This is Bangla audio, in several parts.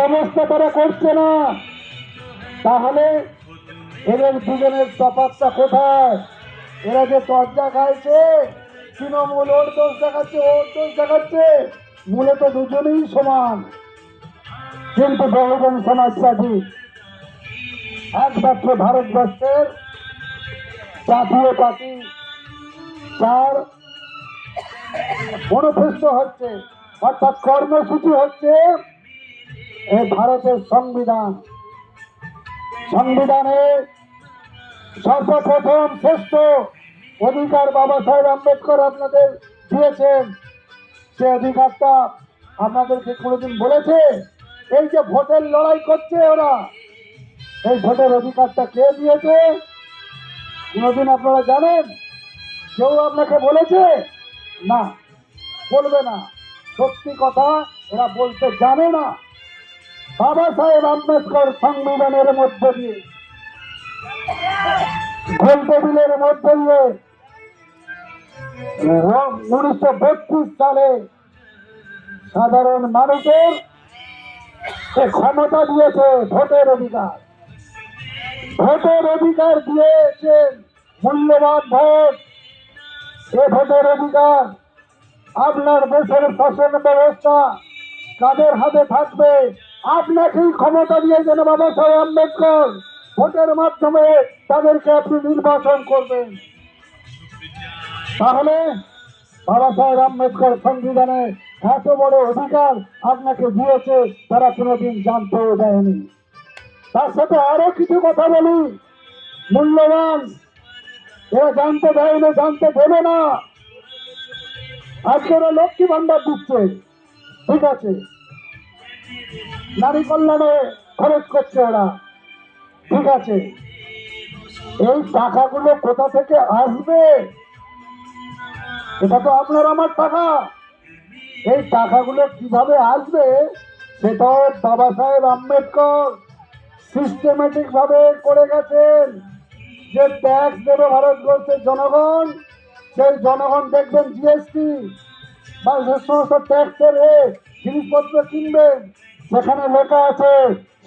সমস্ত তারা করছে না। তাহলে এদের দুজনের তফাৎটা কোথায়? এরা যে দরজা খাইছে, তৃণমূল ওর দোষ দেখাচ্ছে, ওর দোষ দেখাচ্ছে মূলে তো দুজনেই সমান। কিন্তু বহুজন সমাজবাদী একমাত্র ভারতবর্ষের জাতীয় পার্টি, তার মনোফেস্ট হচ্ছে, অর্থাৎ কর্মসূচি হচ্ছে এই ভারতের সংবিধান। সংবিধানে সর্বপ্রথম শ্রেষ্ঠ অধিকার বাবা সাহেব আম্বেদকর আপনাদের দিয়েছেন। সে অধিকারটা আপনাদেরকে কোনোদিন বলেছে? এই যে ভোটের লড়াই করছে ওরা, এই ভোটের অধিকারটা কে দিয়েছে? কোনোদিন আপনারা জানেন? কেউ আপনাকে বলেছে? না, বলবে না। সত্যি কথা, এরা বলতে জানে না। বাবা সাহেব আম্বেদকর সংবিধানের মধ্য দিয়ে। গোল টেবিলের মধ্য দিয়ে। উনিশশো বত্রিশ সালে সাধারণ মানুষের ক্ষমতা দিয়েছে ভোটের অধিকার। ভোটের অধিকার দিয়েছেন মূল্যবান ভোট। এ ভোটের অধিকার আপনার দেশের শাসন ব্যবস্থা কাদের হাতে থাকবে? আপনাকেই ক্ষমতা দিয়েছেন বাবা সাহেব আম্বেদকর ভোটের মাধ্যমে তাদেরকে আপনি নির্বাচন করবেন। তাহলে বাবা সাহেব আম্বেদকর সংবিধানে এত বড় অধিকার আপনাকে দিয়েছে, তারা কোনোদিন জানতেও দেয়নি। তার সাথে আরও কিছু কথা বলি। মূল্যবান, এরা জানতে দেয় না জানতে দেবে না। আজকে ওরা লক্ষ্মী ভান্ডার দিচ্ছে। ঠিক আছে। নারী কল্যাণে খরচ করছে ওরা। ঠিক আছে। এই টাকাগুলো কোথা থেকে আসবে? এটা তো আপনার আমার টাকা। এই টাকাগুলো কীভাবে আসবে সেটাও বাবা সাহেব আম্বেদকর সিস্টেমেটিক ভাবে করে গেছেন। যে ট্যাক্স দেবে ভারতবর্ষের জনগণ, সেই জনগণ দেখবেন জিএসটি বা যে সমস্ত ট্যাক্সের রেট জিনিসপত্র কিনবেন, সেখানে লেখা আছে,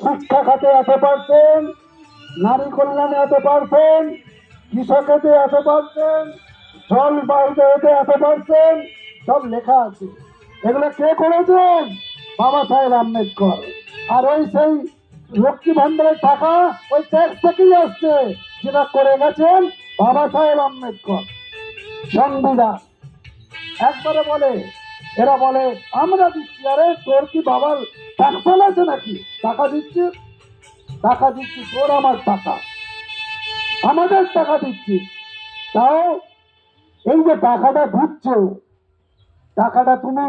শিক্ষা খাতে এত পার্সেন্ট নারী কল্যাণে এত পার্সেন্ট কৃষকেতে এত পার্সেন্ট জল বায়ুতে এতে এত সব লেখা আছে। এগুলো কে করেছেন? বাবা সাহেব আম্বেদকর। আর ওই সেই লক্ষ্মী ভান্ডারের টাকা ওই ট্যাক্স থেকেই আসছে, যেটা করে গেছেন বাবা সাহেব আম্বেদকর। সংবিধান। একবারে বলে এরা বলে, আমরা দিচ্ছি। আরে, তোর কি বাবার ট্যাক্স আছে নাকি? টাকা দিচ্ছি। টাকা দিচ্ছি তোর আমার টাকা। আমাদের টাকা দিচ্ছি। তাও এই যে টাকাটা দিচ্ছ, টাকাটা তুমি